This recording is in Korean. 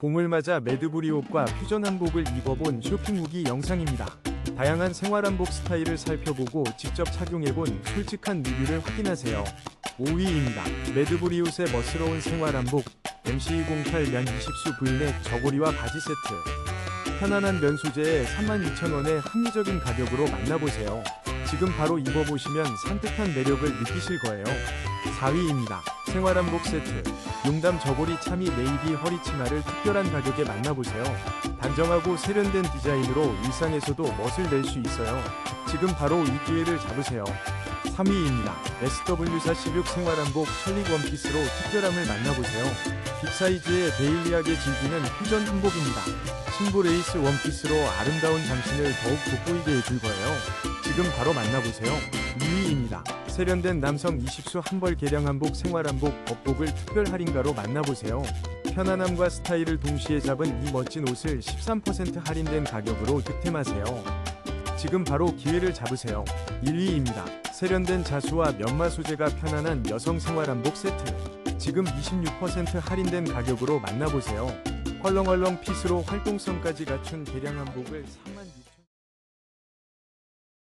봄을 맞아 매드부리 옷과 퓨전 한복을 입어본 쇼핑 후기 영상입니다. 다양한 생활 한복 스타일을 살펴보고 직접 착용해본 솔직한 리뷰를 확인하세요. 5위입니다. 매드부리 옷의 멋스러운 생활 한복 MC208 면 20수 브이넥 저고리와 바지 세트 편안한 면 소재에 32,000원의 합리적인 가격으로 만나보세요. 지금 바로 입어보시면 산뜻한 매력을 느끼실 거예요. 4위입니다. 생활한복 세트 용담 저고리 참이 네이비 허리 치마를 특별한 가격에 만나보세요. 단정하고 세련된 디자인으로 일상에서도 멋을 낼 수 있어요. 지금 바로 이 기회를 잡으세요. 3위입니다. SW46 생활한복 셜릭 원피스로 특별함을 만나보세요. 빅 사이즈의 데일리하게 즐기는 퓨전 한복입니다. 신부 레이스 원피스로 아름다운 당신을 더욱 돋보이게 해줄 거예요. 지금 바로 만나보세요. 2위입니다. 세련된 남성 20수 한벌 개량 한복 생활 한복 법복을 특별 할인가로 만나보세요. 편안함과 스타일을 동시에 잡은 이 멋진 옷을 13% 할인된 가격으로 득템하세요. 지금 바로 기회를 잡으세요. 1위입니다. 세련된 자수와 면마 소재가 편안한 여성 생활 한복 세트. 지금 26% 할인된 가격으로 만나보세요. 헐렁헐렁 핏으로 활동성까지 갖춘 개량 한복을